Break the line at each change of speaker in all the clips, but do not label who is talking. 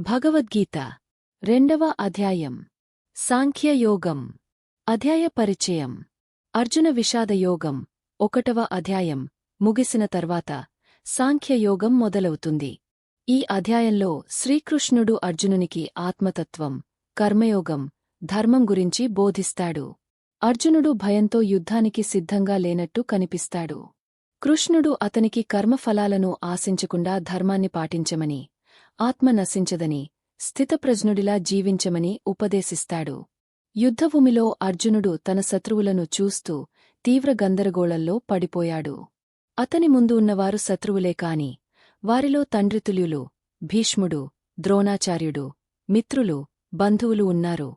భగవద్గీత రెండవ అధ్యాయం. సాంఖ్యయోగం. అధ్యాయ పరిచయం. అర్జున విషాదయోగం. ఒకటవ అధ్యాయం. ముగిసిన తర్వాత సాంఖ్యయోగం మొదలవుతుంది. ఈ అధ్యాయంలో శ్రీకృష్ణుడు అర్జునునికి ఆత్మతత్వం కర్మయోగం ధర్మం గురించి బోధిస్తాడు. అర్జునుడు భయంతో యుద్ధానికి సిద్ధంగా లేనట్టు కనిపిస్తాడు. కృష్ణుడు అతనికి కర్మఫలాలను ఆశించకుండా ధర్మాన్ని పాటించమని ఆత్మ నశించదని స్థితప్రజ్ఞుడిలా జీవించమని ఉపదేశిస్తాడు. యుద్ధభూమిలో అర్జునుడు తన శత్రువులను చూస్తూ తీవ్ర గందరగోళంలో పడిపోయాడు. అతని ముందు ఉన్నవారు శత్రువులే కాని వారిలో తండ్రితుల్యులు భీష్ముడు ద్రోణాచార్యుడు మిత్రులు బంధువులు ఉన్నారు.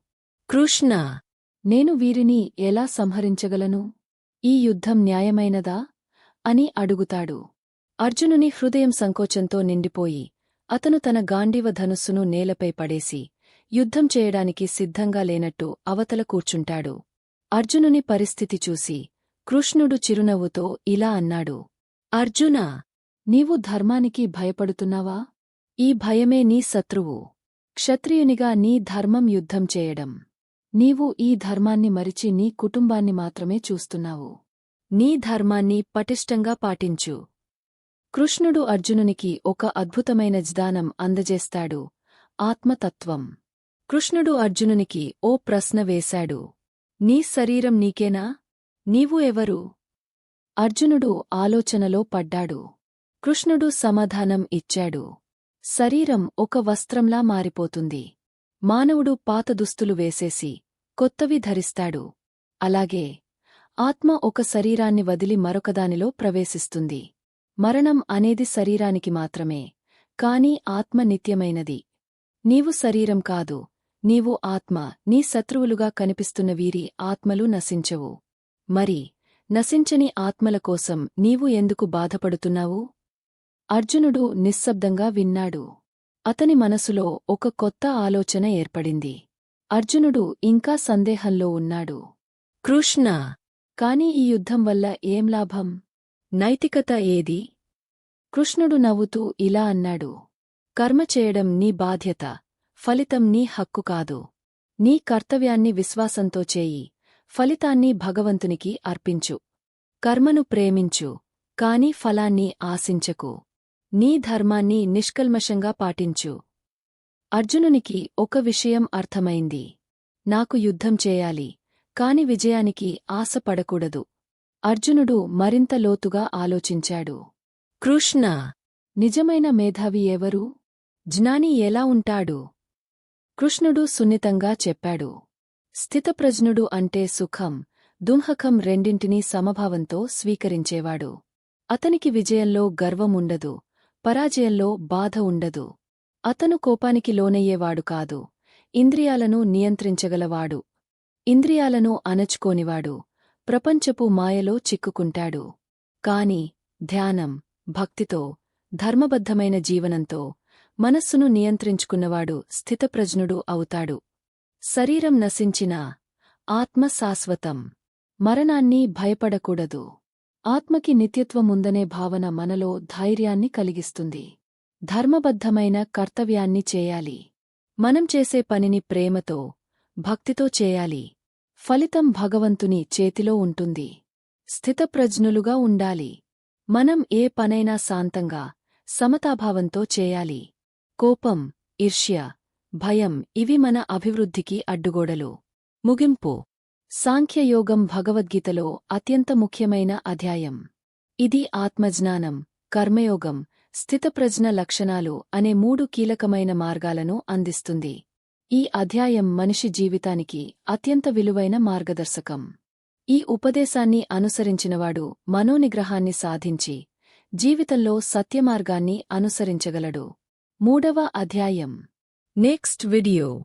కృష్ణ నేను వీరిని ఎలా సంహరించగలను? ఈ యుద్ధం న్యాయమైనదా? అని అడుగుతాడు. అర్జునుని హృదయం సంకోచంతో నిండిపోయి అతను తన గాంధీవ ధనుస్సును నేలపై పడేసి యుద్ధం చేయడానికి సిద్ధంగా లేనట్టు అవతల కూర్చుంటాడు. అర్జునుని పరిస్థితి చూసి కృష్ణుడు చిరునవ్వుతో ఇలా అన్నాడు. అర్జునా నీవు ధర్మానికి భయపడుతున్నావా? ఈ భయమే నీ శత్రువు. క్షత్రియునిగా నీ ధర్మం యుద్ధం చేయడం. నీవు ఈ ధర్మాన్ని మరిచి నీ కుటుంబాన్ని మాత్రమే చూస్తున్నావు. నీ ధర్మాన్ని పటిష్టంగా పాటించు. కృష్ణుడు అర్జునునికి ఒక అద్భుతమైన జ్ఞానం అందజేస్తాడు. ఆత్మతత్వం. కృష్ణుడు అర్జునునికి ఓ ప్రశ్న వేశాడు. నీ శరీరం నీకేనా? నీవు ఎవరు? అర్జునుడు ఆలోచనలో పడ్డాడు. కృష్ణుడు సమాధానం ఇచ్చాడు. శరీరం ఒక వస్త్రంలా మారిపోతుంది. మానవుడు పాత దుస్తులు వేసేసి కొత్తవి ధరిస్తాడు. అలాగే ఆత్మ ఒక శరీరాన్ని వదిలి మరొకదానిలో ప్రవేశిస్తుంది. మరణం అనేది శరీరానికి మాత్రమే కాని ఆత్మ నిత్యమైనది. నీవు శరీరం కాదు నీవు ఆత్మ నీ శత్రువులుగా కనిపిస్తున్న వీరి ఆత్మలు నశించవు. మరి నశించని ఆత్మల కోసం నీవు ఎందుకు బాధపడుతున్నావు? అర్జునుడు నిశ్శబ్దంగా విన్నాడు. అతని మనసులో ఒక కొత్త ఆలోచన ఏర్పడింది. అర్జునుడు ఇంకా సందేహంలో ఉన్నాడు. కృష్ణ! కాని ఈ యుద్ధం వల్ల ఏం లాభం? నైతికత ఏది? కృష్ణుడు నవ్వుతూ ఇలా అన్నాడు. కర్మ చేయడం నీ బాధ్యత ఫలితం నీ హక్కు కాదు. నీ కర్తవ్యాన్ని విశ్వాసంతో చేయి ఫలితాన్ని భగవంతునికి అర్పించు. కర్మను ప్రేమించు కాని ఫలాన్ని ఆశించకు. నీ ధర్మాన్ని నిష్కల్మషంగా పాటించు. అర్జునునికి ఒక విషయం అర్థమైంది. నాకు యుద్ధం చేయాలి కాని విజయానికి ఆశపడకూడదు. అర్జునుడు మరింత లోతుగా ఆలోచించాడు. కృష్ణ నిజమైన మేధావి ఎవరు? జ్ఞాని ఎలా ఉంటాడు? కృష్ణుడు సున్నితంగా చెప్పాడు. స్థితప్రజ్ఞుడు అంటే సుఖం దుంహకం రెండింటినీ సమభావంతో స్వీకరించేవాడు. అతనికి విజయంలో గర్వముండదు పరాజయంలో బాధ ఉండదు. అతను కోపానికి లోనయ్యేవాడు కాదు ఇంద్రియాలను నియంత్రించగలవాడు. ఇంద్రియాలను అణచుకోనివాడు. ప్రపంచపు మాయలో చిక్కుకుంటాడు. కాని ధ్యానం భక్తితో ధర్మబద్ధమైన జీవనంతో మనస్సును నియంత్రించుకున్నవాడు స్థితప్రజ్ఞుడు అవుతాడు. శరీరం నశించినా ఆత్మ శాశ్వతం. మరణాన్ని భయపడకూడదు. ఆత్మకి నిత్యత్వముందనే భావన మనలో ధైర్యాన్ని కలిగిస్తుంది. ధర్మబద్ధమైన కర్తవ్యాన్ని చేయాలి. మనం చేసే పనిని ప్రేమతో భక్తితో చేయాలి. ఫలితం భగవంతుని చేతిలో ఉంటుంది. స్థితప్రజ్ఞులుగా ఉండాలి. మనం ఏ పనైనా శాంతంగా సమతాభావంతో చేయాలి. కోపం ఈర్ష్య భయం ఇవి మన అభివృద్ధికి అడ్డుగోడలు. ముగింపు. సాంఖ్యయోగం భగవద్గీతలో అత్యంత ముఖ్యమైన అధ్యాయం. ఇది ఆత్మజ్ఞానం కర్మయోగం స్థితప్రజ్ఞ లక్షణాలు అనే మూడు కీలకమైన మార్గాలను అందిస్తుంది. ఈ అధ్యాయం మనిషి జీవితానికి అత్యంత విలువైన మార్గదర్శకం. ఈ ఉపదేశాన్ని అనుసరించినవాడు మనోనిగ్రహాన్ని సాధించి జీవితంలో సత్యమార్గాన్ని అనుసరించగలడు. మూడవ అధ్యాయం. Next video.